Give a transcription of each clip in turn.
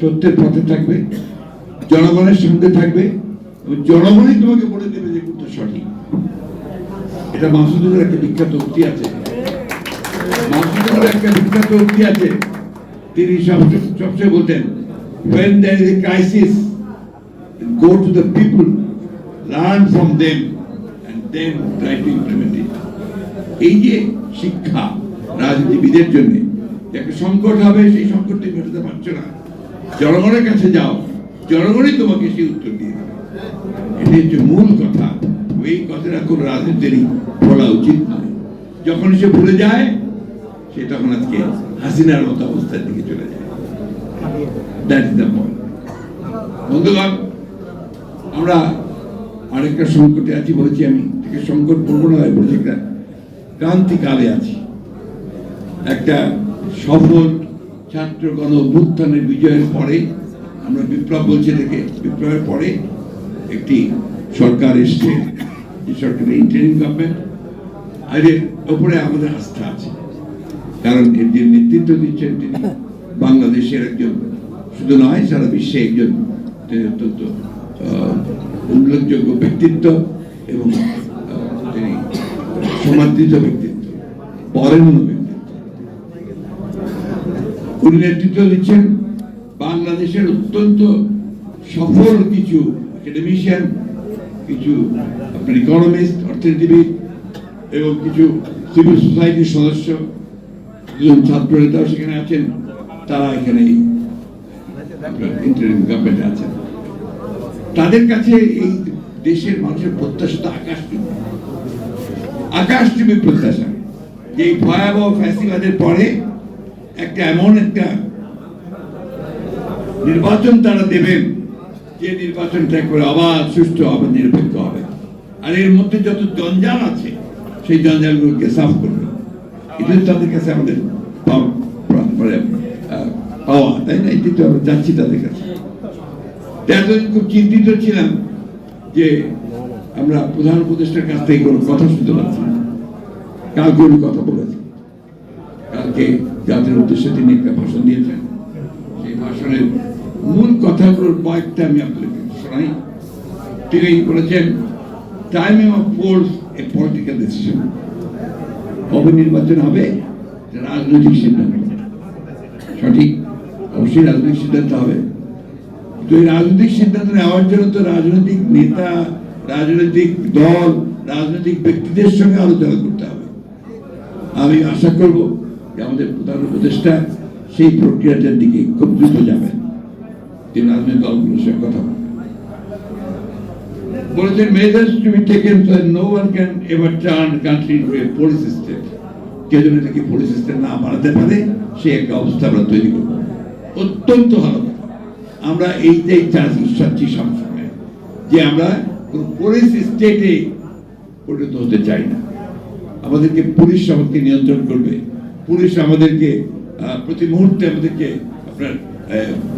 সত্যের পথে থাকবে, জনগণের সঙ্গে থাকবে, এবং জনগণই তোমাকে বলে দেবে যে কোনটা সঠিক। এটা মাসুদুরের একটা বিখ্যাত উক্তি আছে। মাসুদুরের একটা বিখ্যাত উক্তি আছে। তিনি সব সবসময় বলতেন, when there is a crisis, go to the people, learn from them, and then try to implement it. এই যে শিক্ষা, রাজনীতিবিদের জন্য একটা সংকট হবে, সেই সংকটটি মেটাতে পারছ না। জনগণের কাছে যাও। জনগণই তোমাকে সেই উত্তর দিয়ে দেবে। এটি হচ্ছে মূল কথা। এই কথাটা কোনো রাজনীতিরই বলা উচিত নয়। যখন সে ভুলে যায়, সে তখন আজকে হাসিনার মতো অবস্থার দিকে চলে যায়। বন্ধুগণ, আমরা আরেকটা সংকটে আছি বলেছি আমি। থেকে সংকট বলব না, বলছি একটা ক্রান্তিকালে আছি। একটা সফল ছাত্র গণ অভ্যুত্থানের বিজয়ের পরে, আমরা বিপ্লব বলছি থেকে বিপ্লবের পরে একটি সরকার এসছে সরকারের ইন্টারিম গভর্নমেন্ট আর এর ওপরে আমাদের আস্থা আছে। কারণ এর যে নেতৃত্ব দিচ্ছেন তিনি, বাংলাদেশের একজন, শুধু নয়, সারা বিশ্বে একজন অত্যন্ত উল্লেখযোগ্য ব্যক্তিত্ব এবং তিনি সমাদৃত ব্যক্তিত্ব বরেণ্য ব্যক্তিত্ব উনি নেতৃত্ব দিচ্ছেন। বাংলাদেশের অত্যন্ত সফল কিছু একাডেমিশিয়ান কিছু আপনার ইকোনমিস্ট অর্থনীতিবিদ এবং কিছু সিভিল সোসাইটির সদস্য। দুজন ছাত্র নেতাও সেখানে আছেন। তারা এখানে গভর্নমেন্টে আছেন। তাদের কাছে এই দেশের মানুষের প্রত্যাশা তো আকাশচুম্বী আকাশচুম্বী প্রত্যাশা। যে এই ভয়াবহ ফ্যাসিবাদের পরে একটা এমন একটা নির্বাচন তারা দেবেন। যে নির্বাচনটা করে অবাধ সুষ্ঠু হবে নিরপেক্ষ হবে। আর এর মধ্যে যত জঞ্জাল আছে সেই জঞ্জালগুলোকে সাফ করবে। এটা তাদের কাছে আমাদের মানে, পাওয়া তাই না? এটি তো আমরা যাচ্ছি তাদের কাছে। এতদিন খুব চিন্তিত ছিলাম যে আমরা প্রধান উপদেষ্টার কাছ থেকে কোনো কথা শুনতে পাচ্ছি না। উনি কথা বলেছেন কালকে জাতির উদ্দেশ্যে তিনি একটা ভাষণ দিয়েছেন। সেই ভাষণের মূল কথাগুলোর কয়েকটা আমি আপনাকে শোনাই। তিনি বলেছেন timing of force a political decision কবে নির্বাচন হবে? রাজনৈতিক সিদ্ধান্ত। সঠিক? অবশ্যই রাজনৈতিক সিদ্ধান্ত হবে। তো এই রাজনৈতিক সিদ্ধান্ত নেওয়ার জন্য তো রাজনৈতিক নেতা, রাজনৈতিক দল, রাজনৈতিক ব্যক্তিদের সঙ্গে আলোচনা করতে হবে। আমি আশা করব আমাদের প্রধান উপদেষ্টা সেই প্রক্রিয়াটার দিকে খুব দ্রুত যাবেন। তিনি রাজনৈতিক দলগুলোর সঙ্গে কথা বলবেন বলেছেন measures to be taken so no one can ever turn country to a police state কেউ যেন এটাকে পুলিশ স্টেট না বানাতে পারে সে একটা অবস্থা আমরা তৈরি করব। অত্যন্ত ভালো আমরা এইটাই চাচ্ছি চাচ্ছি সবসময় যে আমরা কোনো পুলিশ স্টেটে পরিণত হতে চাই না। আমাদেরকে পুলিশ আমাদেরকে নিয়ন্ত্রণ করবে। পুলিশ আমাদেরকে প্রতি মুহূর্তে আমাদেরকে আপনার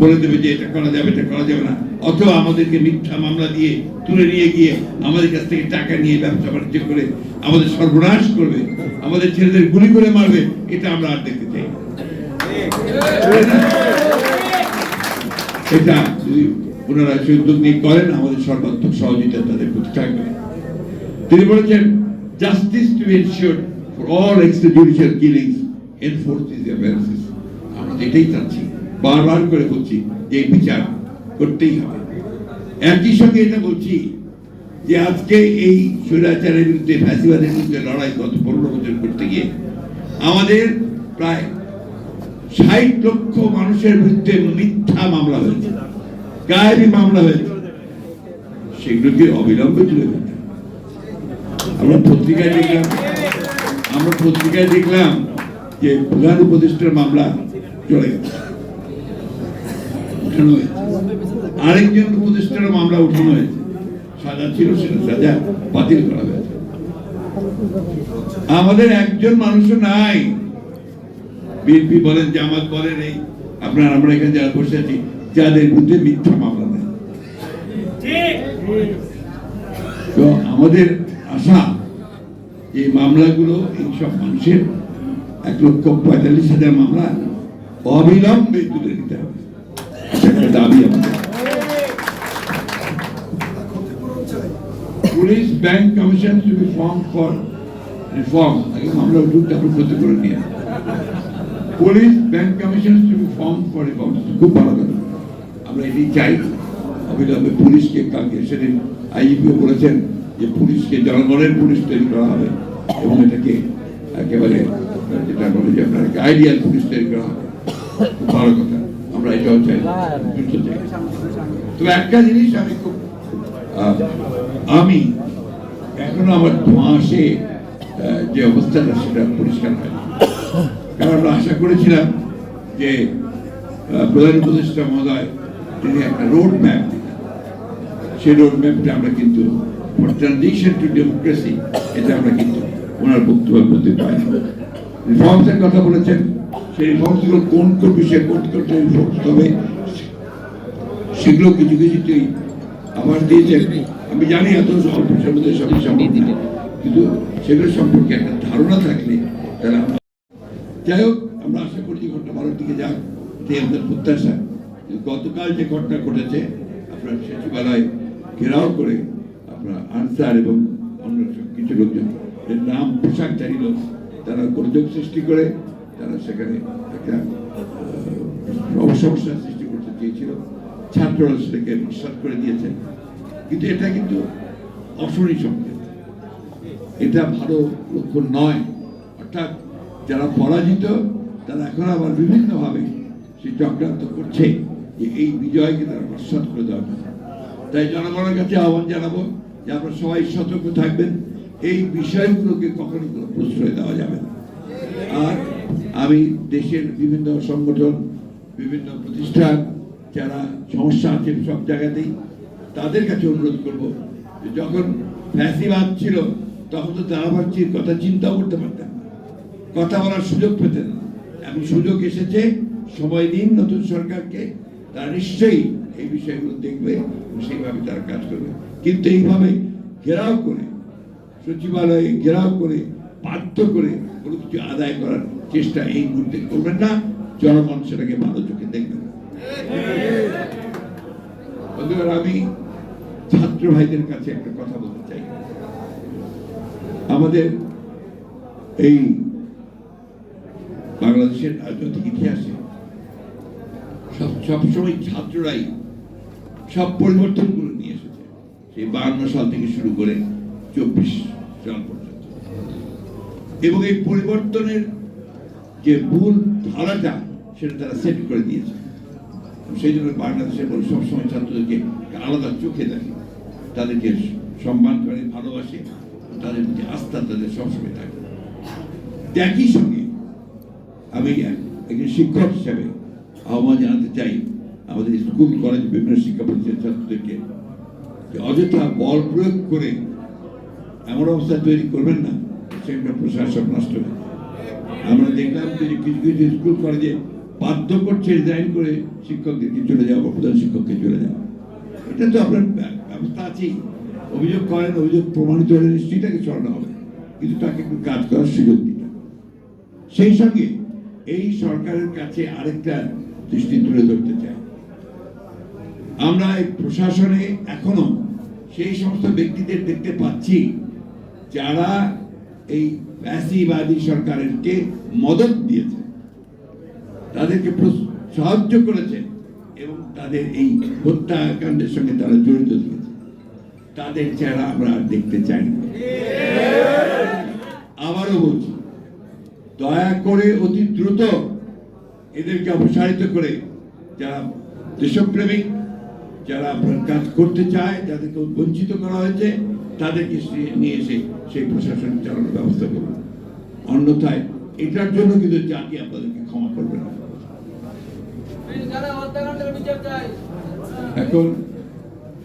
বলে দেবে যে এটা করা যাবে, এটা করা যাবে না। অথবা আমাদেরকে মিথ্যা মামলা দিয়ে তুলে নিয়ে গিয়ে আমাদের কাছ থেকে টাকা নিয়ে ব্যবসা বাণিজ্য করে আমাদের সর্বনাশ করবে, আমাদের ছেলেদের গুলি করে মারবে, এটা আমরা আর দেখতে চাই এটা যদি ওনারা সে উদ্যোগ নিয়ে করেন, আমাদের সর্বাত্মক সহযোগিতা তাদের প্রতি থাকবে। তিনি বলেছেন justice to ensure for all extrajudicial killings enforce আমরা এটাই চাচ্ছি, বারবার করে বলছি যে বিচার করতেই হবে। একই সঙ্গে এটা বলছি যে আজকে এই স্বৈরাচারের বিরুদ্ধে, ফ্যাসিবাদের বিরুদ্ধে লড়াই গত পনেরো বছর করতে গিয়ে আমাদের প্রায় ষাট লক্ষ মানুষের বিরুদ্ধে মিথ্যা মামলা হয়েছে, গায়েবী মামলা হয়েছে। সেগুলোকে অবিলম্বে তুলে হবে। আমরা পত্রিকায় দেখলাম, আমরা পত্রিকায় দেখলাম যে প্রধান উপদেষ্টার মামলা চলে গেছে। আরেকজন উপদেষ্টার মামলা উঠানো হয়েছে। সাজা ছিল, সেটা সাজা বাতিল করা হয়েছে। আমাদের একজন মানুষও নাই। বিএনপি বলেন, জামাত বলেন, এই আপনার, আমরা এখানে যারা বসে আছি, যাদের বিরুদ্ধে মিথ্যা মামলা নেই। তো আমাদের আশা এই মামলাগুলো এইসব মানুষের এক লক্ষ পঁয়তাল্লিশ হাজার মামলা অবিলম্বে তুলে নিতে হবে। দাবি police, bank commission to be form for reform আগে মামলা উঠুক তারপর ক্ষতিপূরণ নিয়ে police, bank commission to be form for reform খুব ভালো কথা। আমরা এটি চাই, অবিলম্বে পুলিশকে কালকে সেদিন আইপিও বলেছেন যে পুলিশকে জনগণের পুলিশ তৈরি করা হবে এবং এটাকে একেবারে যেটা বলে যে আপনার আইডিয়াল পুলিশ তৈরি ভালো কথা। আমরা এটাও চাই। তবে একটা জিনিস আমি খুব আমি এখনও আমার ধোঁয়াশে যে অবস্থাটা সেটা পরিষ্কার হয় কারণ আমরা আশা করেছিলাম যে প্রধান উপদেষ্টা মহোদয়, তিনি একটা রোড ম্যাপ সেই রোড ম্যাপটা আমরা কিন্তু ট্রানজিশন টু ডেমোক্রেসি এটা আমরা কিন্তু ওনার বক্তব্যের মধ্যে পাই রিফর্মসের কথা বলেছেন, সেই রিফর্মসগুলো কোন কোন বিষয়ে কোন কোন রিফর্মস তবে সেগুলো কিছু কিছুতেই আবার দিয়েছেন আমি জানি এত অল্প সমুদ্রের সঙ্গে সম্পর্ক কিন্তু সেগুলো সম্পর্কে একটা ধারণা থাকলে তাহলে আমরা যাই হোক, আমরা আশা করি যে ঘটনা ভালোর দিকে যাক, এটাই আমাদের প্রত্যাশা। গতকাল যে ঘটনা ঘটেছে, আপনার সচিবালয় ঘেরাও করে আপনার আনসার এবং অন্য কিছু লোকজন নাম পোশাক লোক তারা গোলযোগ সৃষ্টি করে তারা সেখানে একটা আহ, সৃষ্টি করতে চেয়েছিল ছাত্ররা সেটাকে বিশ্বাস করে দিয়েছে কিন্তু এটা কিন্তু অশনি সংকেত এটা ভালো লক্ষণ নয়। অর্থাৎ যারা পরাজিত তারা এখন আবার বিভিন্নভাবে সেই চক্রান্ত করছে যে এই বিজয়কে তারা নস্বাত করে দেওয়ার তাই জনগণের কাছে আহ্বান জানাব যে আপনারা সবাই সতর্ক থাকবেন। এই বিষয়গুলোকে কখনো কোনো প্রশ্রয় দেওয়া যাবে না। আর আমি দেশের বিভিন্ন সংগঠন, বিভিন্ন প্রতিষ্ঠান, যারা সমস্যা আছে সব জায়গাতেই তাদের কাছে অনুরোধ করব যখন ফ্যাসিবাদ ছিল, তখন তো তারা ভাবছির কথা চিন্তাও করতে পারতেন। কথা বলার সুযোগ পেতেন না। এখন সুযোগ এসেছে, সময় দিন নতুন সরকারকে, তারা নিশ্চয়ই এই বিষয়গুলো দেখবে সেইভাবে তারা কাজ করবে। কিন্তু এইভাবে ঘেরাও করে সচিবালয়ে ঘেরাও করে, বাধ্য করে কোনো কিছু আদায় করার চেষ্টা এই মুহূর্তে করবেন না। জনগণ সেটাকে ভালো চোখে দেখবে আমি ছাত্র ভাইদের কাছে একটা কথা বলতে চাই। আমাদের এই বাংলাদেশের রাজনৈতিক ইতিহাসে সব সবসময় ছাত্ররাই সব পরিবর্তন করে নিয়ে এসেছে। সেই বাহান্ন সাল থেকে শুরু করে চব্বিশ সাল পর্যন্ত। এবং এই পরিবর্তনের যে মূল ধারাটা, সেটা তারা সেট করে দিয়েছে। সেই জন্য বাংলাদেশের বলে সবসময় ছাত্রদেরকে আলাদা চোখে দেখে, তাদেরকে সম্মান করে, ভালোবাসে তাদের প্রতি আস্থা তাদের সবসময় থাকে। একই সঙ্গে আমি একজন শিক্ষক হিসাবে আহ্বান জানাতে চাই, আমাদের স্কুল, কলেজ, বিভিন্ন শিক্ষা প্রতিষ্ঠান ছাত্রদেরকে, যে অযথা বল প্রয়োগ করে এমন অবস্থা তৈরি করবেন না সেটা প্রশাসন নষ্ট হয়ে আমরা দেখলাম যে কিছু কিছু স্কুল কলেজে বাধ্য করছে রিজাইন করে শিক্ষকদেরকে চলে যাওয়া বা প্রধান শিক্ষককে চলে যাওয়া। এটা তো আপনার ব্যবস্থা আছেই। অভিযোগ করেন, অভিযোগ প্রমাণিত হলে নিশ্চয়ই তাকে সরানো হবে। কিন্তু তাকে একটু কাজ করার সুযোগ দিতে সেই সঙ্গে এই সরকারের কাছে আরেকটা দৃষ্টি তুলে ধরতে চাই। আমরা এই প্রশাসনে এখনও সেই সমস্ত ব্যক্তিদের দেখতে পাচ্ছি যারা এই ফ্যাসিবাদী সরকারেরকে মদত দিয়েছে, তাদেরকে সাহায্য করেছে এবং তাদের এই হত্যাকাণ্ডের সঙ্গে তারা জড়িত থেকেছে তাদের চেহারা আমরা আর দেখতে চাই না। আবারও বলছি, দয়া করে অতি দ্রুত এদেরকে অপসারিত করে যারা দেশপ্রেমিক, যারা আপনার কাজ করতে চায়, যাদেরকে বঞ্চিত করা হয়েছে তাদেরকে নিয়ে এসে সেই প্রশাসন চালানোর ব্যবস্থা করুন। অন্যথায় এটার জন্য কিন্তু জাতি আপনাদেরকে ক্ষমা করবে না। এখন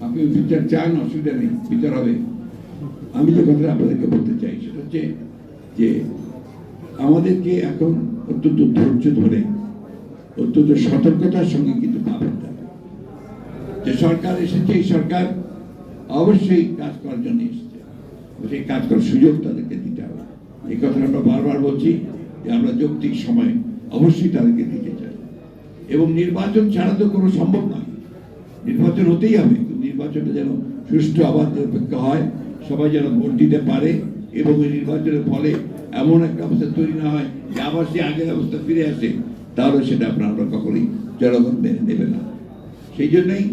আপনি বিচার চান, অসুবিধা নেই, বিচার হবে। আমি যে কথাটা আপনাদেরকে বলতে চাই সেটা হচ্ছে যে আমাদেরকে এখন অত্যন্ত ধৈর্য ধরে, অত্যন্ত সতর্কতার সঙ্গে কিন্তু হবে। যে সরকার এসেছে, এই সরকার অবশ্যই কাজ করার জন্য এসেছে। সেই কাজ করার সুযোগ তাদেরকে দিতে হবে। এই কথাটা আমরা বারবার বলছি যে আমরা যৌক্তিক সময় অবশ্যই তাদেরকে দিতে চাই। এবং নির্বাচন ছাড়া তো কোনো সম্ভব নয়। নির্বাচন হতেই হবে নির্বাচনটা যেন সুষ্ঠু আবার নিরপেক্ষ হয়, সবাই যেন ভোট দিতে পারে এবং এই নির্বাচনের ফলে এমন একটা অবস্থা তৈরি না হয় যে আবার সে আগের অবস্থা ফিরে আসে, তাহলে সেটা আপনারা আমরা কখনোই জনগণ মেনে নেবে না। সেই জন্যই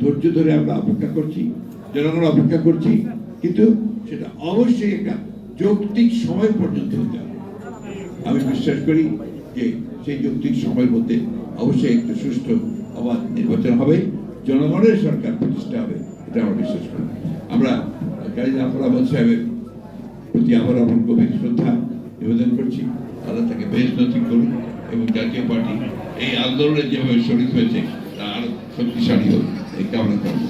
ধৈর্য ধরে আমরা অপেক্ষা করছি। জনগণ অপেক্ষা করছি, কিন্তু সেটা অবশ্যই একটা যৌক্তিক সময় পর্যন্ত হতে হবে। আমি বিশ্বাস করি যে সেই যৌক্তিক সময়ের মধ্যে অবশ্যই একটা সুষ্ঠু আবার নির্বাচন হবে, জনগণের সরকার প্রতিষ্ঠা হবে, এটা আমরা বিশ্বাস করি। আমরা কাজী জাফর আহমদ সাহেবের প্রতি আবার আমার গভীর শ্রদ্ধা নিবেদন করছি, আল্লাহ তাকে বেশ নথি করুন এবং জাতীয় পার্টি এই আন্দোলনে যেভাবে শরীর হয়েছে, তা শক্তিশালী হোক, এই কামনা করব